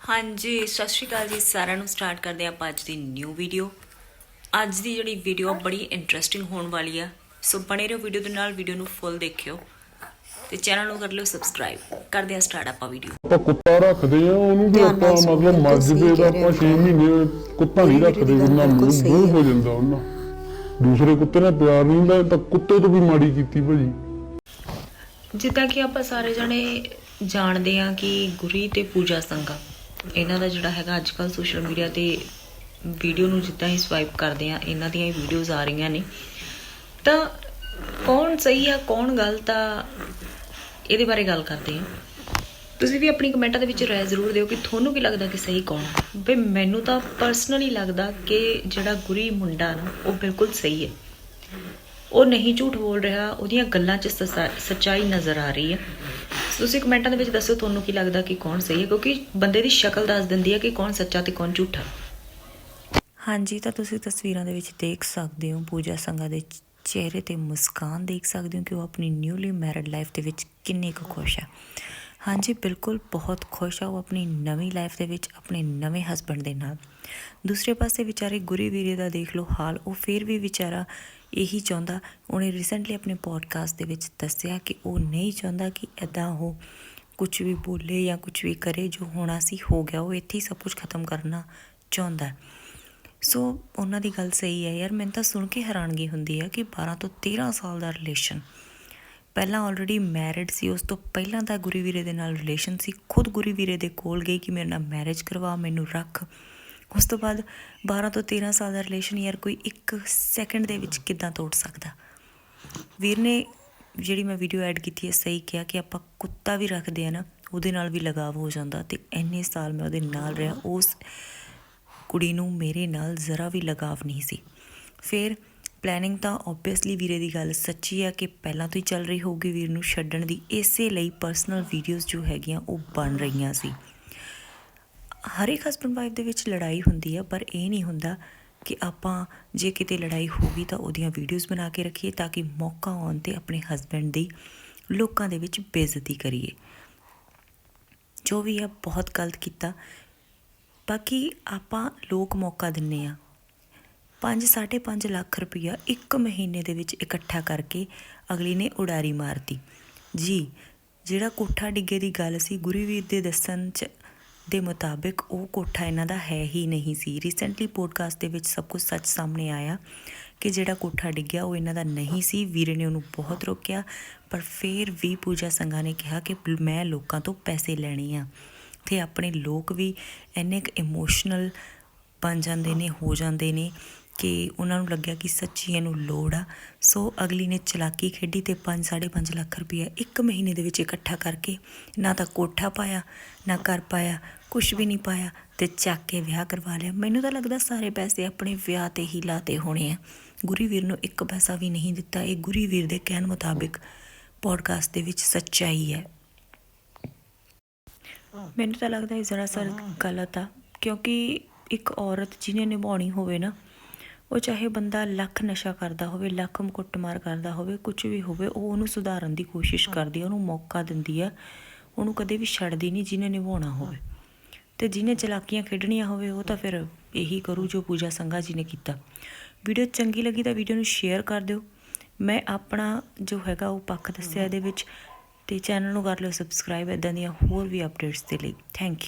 ਹਾਂਜੀ ਸਤਿ ਸ਼੍ਰੀ ਅਕਾਲ ਜੀ। ਸਾਰਿਆਂ ਨੂੰ ਸਟਾਰਟ ਕਰਦੇ ਆਪਾਂ ਅੱਜ ਦੀ ਨਿਊ ਵੀਡੀਓ ਅੱਜ ਦੀ ਜਿਹੜੀ ਵੀਡੀਓ ਬੜੀ ਇੰਟਰਸਟਿੰਗ ਹੋਣ ਵਾਲੀ ਆ। ਸੋ ਬਣੇ ਰਹੋ ਵੀਡੀਓ ਦੇ ਨਾਲ ਵੀਡੀਓ ਨੂੰ ਫੁੱਲ ਦੇਖਿਓ। ਤੇ ਚੈਨਲ ਨੂੰ ਕਰ ਲਿਓ ਸਬਸਕ੍ਰਾਈਬ ਕਰਦੇ ਹਾਂ ਸਟਾਰਟ ਆਪਾਂ ਵੀਡੀਓ ਆਪਾਂ ਕੁੱਤਾ ਰੱਖਦੇ ਆ ਉਹਨੂੰ ਵੀ ਆਪਾਂ ਮਤਲਬ ਬਿਲਕੁਲ ਮੱਝ ਦੇ ਆਪਾਂ ਰਹੇ 6 ਹੋ। ਮਹੀਨੇ ਕੁੱਤਾ ਨਹੀਂ ਰੱਖਦੇ ਬਿਲਕੁਲ ਮੂੰਹ ਹੈ। ਜਾਂਦਾ ਉਹਨਾਂ। ਦੂਸਰੇ ਕੁੱਤੇ ਨਾਲ ਪਿਆਰ ਨਹੀਂ ਹੁੰਦਾ ਤਾਂ ਕੁੱਤੇ ਤੋਂ ਵੀ ਮਾੜੀ ਕੀਤੀ ਭਾਜੀ। ਜਿੱਦਾਂ ਕਿ ਆਪਾਂ ਸਾਰੇ ਜਣੇ ਜਾਣਦੇ ਹਾਂ ਕਿ ਗੁਰੀ ਤੇ ਪੂਜਾ ਸੰਗਾ। ਇਹਨਾਂ ਦਾ ਜਿਹੜਾ ਹੈਗਾ ਅੱਜ ਕੱਲ ਸੋਸ਼ਲ ਮੀਡੀਆ ਤੇ ਵੀਡੀਓ ਨੂੰ ਜਿੱਦਾਂ ਹੀ ਸਵਾਈਪ ਕਰਦੇ ਆ ਇਹਨਾਂ ਦੀਆਂ ਵੀਡੀਓਜ਼ ਆ ਰਹੀਆਂ ਨੇ। ਤਾਂ ਕੌਣ ਸਹੀ ਆ, ਕੌਣ ਗਲਤ ਆ, ਇਹਦੇ ਬਾਰੇ ਗੱਲ ਕਰਦੇ ਆ ਤੁਸੀਂ ਵੀ ਆਪਣੀ ਕਮੈਂਟਾਂ ਦੇ ਵਿੱਚ ਰਾਏ ਜ਼ਰੂਰ ਦਿਓ ਕਿ ਤੁਹਾਨੂੰ ਕੀ ਲੱਗਦਾ ਕਿ ਸਹੀ ਕੌਣ ਆ। ਬਈ ਮੈਨੂੰ ਤਾਂ ਪਰਸਨਲੀ ਲੱਗਦਾ ਕਿ ਜਿਹੜਾ ਗੁਰੀ ਮੁੰਡਾ ਨਾ, ਉਹ ਬਿਲਕੁਲ ਸਹੀ ਹੈ। ਉਹ ਨਹੀਂ ਝੂਠ ਬੋਲ ਰਿਹਾ, ਉਹਦੀਆਂ ਗੱਲਾਂ 'ਚ ਸਸਾ- ਸੱਚਾਈ ਨਜ਼ਰ ਆ ਰਹੀ ਹੈ। ਤੁਸੀਂ ਕਮੈਂਟਾਂ ਦੇ ਵਿੱਚ ਦੱਸੋ ਤੁਹਾਨੂੰ ਕੀ ਲੱਗਦਾ ਕਿ ਕੌਣ ਸਹੀ ਹੈ, ਕਿਉਂਕਿ ਬੰਦੇ ਦੀ ਸ਼ਕਲ ਦੱਸ ਦਿੰਦੀ ਹੈ ਕਿ ਕੌਣ ਸੱਚਾ ਤੇ ਕੌਣ ਝੂਠਾ। ਹਾਂਜੀ, ਤਾਂ ਤੁਸੀਂ ਤਸਵੀਰਾਂ ਦੇ ਵਿੱਚ ਦੇਖ ਸਕਦੇ ਹੋ, ਪੂਜਾ ਸੰਘਾ ਦੇ ਚਿਹਰੇ ਤੇ ਮੁਸਕਾਨ ਦੇਖ ਸਕਦੇ ਹੋ ਕਿ ਉਹ ਆਪਣੀ ਨਿਊਲੀ ਮੈਰਿਡ ਲਾਈਫ ਦੇ ਵਿੱਚ ਕਿੰਨੀ ਕੁ ਖੁਸ਼ ਹੈ। ਹਾਂਜੀ, ਬਿਲਕੁਲ ਬਹੁਤ ਖੁਸ਼ ਆ ਉਹ ਆਪਣੀ ਨਵੀਂ ਲਾਈਫ ਦੇ ਵਿੱਚ ਆਪਣੇ ਨਵੇਂ ਹਸਬੰਡ ਦੇ ਨਾਲ। ਦੂਸਰੇ ਪਾਸੇ ਵਿਚਾਰੇ ਗੁਰੀ ਵੀਰੇ ਦਾ ਦੇਖ ਲਓ ਹਾਲ, ਉਹ ਫਿਰ ਵੀ ਵਿਚਾਰਾ ਇਹੀ ਚਾਹੁੰਦਾ, ਉਹਨੇ ਰੀਸੈਂਟਲੀ ਆਪਣੇ ਪੋਡਕਾਸਟ ਦੇ ਵਿੱਚ ਦੱਸਿਆ ਕਿ ਉਹ ਨਹੀਂ ਚਾਹੁੰਦਾ ਕਿ ਐਦਾਂ ਉਹ ਕੁਝ ਵੀ ਬੋਲੇ ਜਾਂ ਕੁਝ ਵੀ ਕਰੇ ਜੋ ਹੋਣਾ ਸੀ ਹੋ ਗਿਆ, ਉਹ ਇੱਥੇ ਹੀ ਸਭ ਕੁਝ ਖਤਮ ਕਰਨਾ ਚਾਹੁੰਦਾ ਸੋ ਉਹਨਾਂ ਦੀ ਗੱਲ ਸਹੀ ਹੈ ਯਾਰ, ਮੈਨੂੰ ਤਾਂ ਸੁਣ ਕੇ ਹੈਰਾਨਗੀ ਹੁੰਦੀ ਹੈ ਕਿ 12 ਤੋਂ 13 ਸਾਲ ਦਾ ਰਿਲੇਸ਼ਨ ਪਹਿਲਾਂ ਆਲਰੇਡੀ ਮੈਰਿਡ ਸੀ, ਉਸ ਤੋਂ ਪਹਿਲਾਂ ਤਾਂ ਗੁਰੂ ਵੀਰੇ ਦੇ ਨਾਲ ਰਿਲੇਸ਼ਨ ਸੀ, ਖੁਦ ਗੁਰੂ ਵੀਰੇ ਦੇ ਕੋਲ ਗਈ ਕਿ ਮੇਰੇ ਨਾਲ ਮੈਰਿਜ ਕਰਵਾ, ਮੈਨੂੰ ਰੱਖ। ਉਸ ਤੋਂ ਬਾਅਦ 12 ਤੋਂ 13 ਸਾਲ ਦਾ ਰਿਲੇਸ਼ਨ ਯਾਰ ਕੋਈ ਇੱਕ ਸੈਕਿੰਡ ਦੇ ਵਿੱਚ ਕਿੱਦਾਂ ਤੋੜ ਸਕਦਾ? ਵੀਰ ਨੇ ਜਿਹੜੀ ਮੈਂ ਵੀਡੀਓ ਐਡ ਕੀਤੀ ਹੈ, ਸਹੀ ਕਿਹਾ ਕਿ ਆਪਾਂ ਕੁੱਤਾ ਵੀ ਰੱਖਦੇ ਆ ਨਾ, ਉਹਦੇ ਨਾਲ ਵੀ ਲਗਾਵ ਹੋ ਜਾਂਦਾ ਤੇ ਇੰਨੇ ਸਾਲ ਮੈਂ ਉਹਦੇ ਨਾਲ ਰਿਹਾ, ਉਸ ਕੁੜੀ ਨੂੰ ਮੇਰੇ ਨਾਲ ਜ਼ਰਾ ਵੀ ਲਗਾਵ ਨਹੀਂ ਸੀ। ਫਿਰ ਪਲੈਨਿੰਗ ਤਾਂ ਓਬਵੀਅਸਲੀ ਵੀਰੇ ਦੀ ਗੱਲ ਸੱਚੀ ਆ ਕਿ ਪਹਿਲਾਂ ਤੋਂ ਹੀ ਚੱਲ ਰਹੀ ਹੋਊਗੀ ਵੀਰ ਨੂੰ ਛੱਡਣ ਦੀ, ਇਸੇ ਲਈ ਪਰਸਨਲ ਵੀਡੀਓਜ਼ ਜੋ ਹੈਗੀਆਂ ਉਹ ਬਣ ਰਹੀਆਂ ਸੀ। ਹਰ ਇੱਕ ਹਸਬੰਡ ਵਾਈਫ ਦੇ ਵਿੱਚ ਲੜਾਈ ਹੁੰਦੀ ਹੈ ਪਰ ਇਹ ਨਹੀਂ ਹੁੰਦਾ ਕਿ ਆਪਾਂ ਜੇ ਕਿਤੇ ਲੜਾਈ ਹੋ ਗਈ ਤਾਂ ਉਹਦੀਆਂ ਵੀਡੀਓਜ਼ ਬਣਾ ਕੇ ਰੱਖੀਏ ਤਾਂ ਕਿ ਮੌਕਾ ਆਉਣ ਤੇ ਆਪਣੇ ਹਸਬੰਡ ਦੀ ਲੋਕਾਂ ਦੇ ਵਿੱਚ ਬੇਇੱਜ਼ਤੀ ਕਰੀਏ। ਜੋ ਵੀ ਆ, ਬਹੁਤ ਗਲਤ ਕੀਤਾ। ਬਾਕੀ ਆਪਾਂ ਲੋਕ ਮੌਕਾ ਦਿੰਨੇ ਆ। 5 ਪੰਜ ਲੱਖ ਰੁਪਇਆ ਇੱਕ ਮਹੀਨੇ ਦੇ ਵਿੱਚ ਇਕੱਠਾ ਕਰਕੇ ਅਗਲੀ ਨੇ ਉਡਾਰੀ ਮਾਰਤੀ। ਜੀ, ਜਿਹੜਾ ਕੋਠਾ ਡਿੱਗੇ ਦੀ ਗੱਲ ਸੀ, ਗੁਰੀਵੀਰ ਦੇ ਦੱਸਣ ਚ ਦੇ ਮੁਤਾਬਿਕ ਉਹ ਕੋਠਾ ਇਹਨਾਂ ਦਾ ਹੈ ਹੀ ਨਹੀਂ ਸੀ। ਰੀਸੈਂਟਲੀ ਪੋਡਕਾਸਟ ਦੇ ਵਿੱਚ ਸਭ ਕੁਝ ਸੱਚ ਸਾਹਮਣੇ ਆਇਆ ਕਿ ਜਿਹੜਾ ਕੋਠਾ ਡਿੱਗਿਆ ਉਹ ਇਹਨਾਂ ਦਾ ਨਹੀਂ ਸੀ। ਵੀਰੇ ਨੇ ਉਹਨੂੰ ਬਹੁਤ ਰੋਕਿਆ, ਪਰ ਫਿਰ ਵੀ ਪੂਜਾ ਸੰਘਾ ਨੇ ਕਿਹਾ ਕਿ ਮੈਂ ਲੋਕਾਂ ਤੋਂ ਪੈਸੇ ਲੈਣੇ ਆ ਤੇ ਆਪਣੇ ਲੋਕ ਵੀ ਇੰਨੇ ਕੁ ਇਮੋਸ਼ਨਲ ਬਣ ਜਾਂਦੇ ਨੇ, ਹੋ ਜਾਂਦੇ ਨੇ। ਕਿ ਉਹਨਾਂ ਨੂੰ ਲੱਗਿਆ ਕਿ ਸੱਚੀ ਇਹਨੂੰ ਲੋੜ ਆ। ਸੋ ਅਗਲੀ ਨੇ ਚਲਾਕੀ ਖੇਡੀ ਤੇ 5 5.5 ਲੱਖ ਰੁਪਇਆ ਇੱਕ ਮਹੀਨੇ ਦੇ ਵਿੱਚ ਇਕੱਠਾ ਕਰਕੇ ਨਾ ਤਾਂ ਕੋਠਾ ਪਾਇਆ, ਨਾ ਘਰ ਪਾਇਆ ਕੁਝ ਵੀ ਨਹੀਂ ਪਾਇਆ ਤੇ ਚੱਕ ਕੇ ਵਿਆਹ ਕਰਵਾ ਲਿਆ। ਮੈਨੂੰ ਤਾਂ ਲੱਗਦਾ ਸਾਰੇ ਪੈਸੇ ਆਪਣੇ ਵਿਆਹ ਤੇ ਹੀ ਲਾਤੇ ਹੋਣੇ ਆ। ਗੁਰੀਵੀਰ ਨੂੰ ਇੱਕ ਪੈਸਾ ਵੀ ਨਹੀਂ ਦਿੱਤਾ। ਇਹ ਗੁਰੀਵੀਰ ਦੇ ਕਹਿਣ ਮੁਤਾਬਿਕ ਪੋਡਕਾਸਟ ਦੇ ਵਿੱਚ ਸੱਚਾਈ ਹੈ। ਮੈਨੂੰ ਤਾਂ ਲੱਗਦਾ ਇਹ ਜ਼ਰਾ ਸਰ ਗਲਤ ਆ, ਕਿਉਂਕਿ ਇੱਕ ਔਰਤ ਜਿਹਨੇ ਨਿਭਾਉਣੀ ਹੋਵੇ ਨਾ ਉਹ ਚਾਹੇ ਬੰਦਾ ਲੱਖ ਨਸ਼ਾ ਕਰਦਾ ਹੋਵੇ ਲੱਖ ਕੁੱਟਮਾਰ ਕਰਦਾ ਹੋਵੇ ਕੁਝ ਵੀ ਹੋਵੇ ਉਹ ਉਹਨੂੰ ਸੁਧਾਰਨ ਦੀ ਕੋਸ਼ਿਸ਼ ਕਰਦੀ ਹੈ ਉਹਨੂੰ ਮੌਕਾ ਦਿੰਦੀ ਹੈ ਉਹਨੂੰ ਕਦੇ ਵੀ ਛੱਡਦੀ ਨਹੀਂ ਜਿਹਨੇ ਨਿਭਾਉਣਾ ਹੋਵੇ। ਤੇ ਜਿਹਨੇ ਚਲਾਕੀਆਂ ਖੇਡਣੀਆਂ ਹੋਵੇ ਉਹ ਤਾਂ ਫਿਰ ਇਹੀ ਕਰੂ ਜੋ ਪੂਜਾ ਸੰਘਾ ਜੀ ਨੇ ਕੀਤਾ। ਵੀਡੀਓ ਚੰਗੀ ਲੱਗੀ ਤਾਂ ਵੀਡੀਓ ਨੂੰ ਸ਼ੇਅਰ ਕਰ ਦਿਓ। ਮੈਂ ਆਪਣਾ ਜੋ ਹੈਗਾ ਉਹ ਪੱਖ ਦੱਸਿਆ ਇਹਦੇ ਵਿੱਚ ਤੇ ਚੈਨਲ ਨੂੰ ਕਰ ਲਿਓ ਸਬਸਕ੍ਰਾਈਬ ਇਦਾਂ ਦੀਆਂ ਹੋਰ ਵੀ ਅਪਡੇਟਸ ਦੇ ਲਈ। Thank you